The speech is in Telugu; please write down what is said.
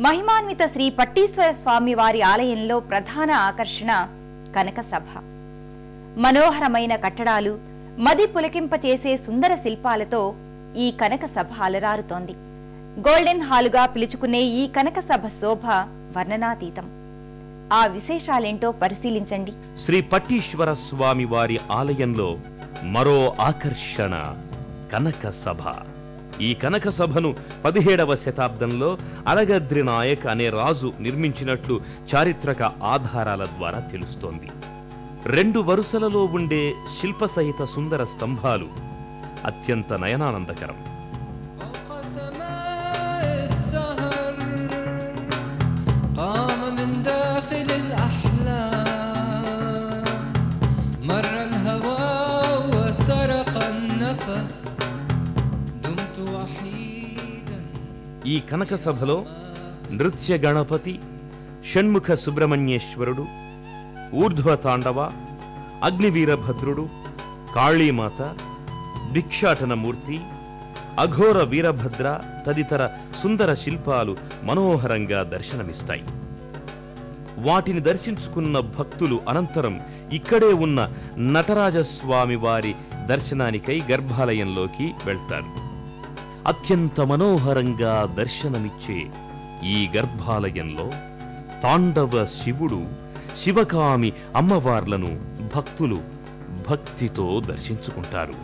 మహిమాన్విత శ్రీ పట్టీశ్వర స్వామి వారి ఆలయంలో ప్రధాన ఆకర్షణ కనక సభ. మనోహరమైన కట్టడాలు మది పులకింపచేసే సుందర శిల్పాలతో ఈ కనక సభ అలరారుతోంది. గోల్డెన్ హాలుగా పిలుచుకునే ఈ కనక సభ శోభ వర్ణనాతీతం. ఆ విశేషాలేంటో పరిశీలించండి. శ్రీ పట్టీశ్వర స్వామి వారి ఆలయంలో మరో ఆకర్షణ కనక సభ. ఈ కనక సభను పదిహేడవ శతాబ్దంలో అలగద్రి నాయక్ అనే రాజు నిర్మించినట్లు చారిత్రక ఆధారాల ద్వారా తెలుస్తోంది రెండు వరుసలలో ఉండే శిల్ప సహిత సుందర స్తంభాలు అత్యంత నయనానందకరం فوق سماء السهر قام من داخل الأحلام مر الهوى وسرق النفس ఈ కనక సభలో నృత్య గణపతి షణ్ముఖ సుబ్రహ్మణ్యేశ్వరుడు ఊర్ధ్వ తాండవ అగ్నివీరభద్రుడు కాళీమాత భిక్షాటనమూర్తి అఘోర వీరభద్ర తదితర సుందర శిల్పాలు మనోహరంగా దర్శనమిస్తాయి. వాటిని దర్శించుకున్న భక్తులు అనంతరం ఇక్కడే ఉన్న నటరాజస్వామి వారి దర్శనానికై గర్భాలయంలోకి వెళ్తారు. అత్యంత మనోహరంగా దర్శనమిచ్చే ఈ గర్భాలయంలో తాండవ శివుడు శివకామి అమ్మవార్లను భక్తులు భక్తితో దర్శించుకుంటారు.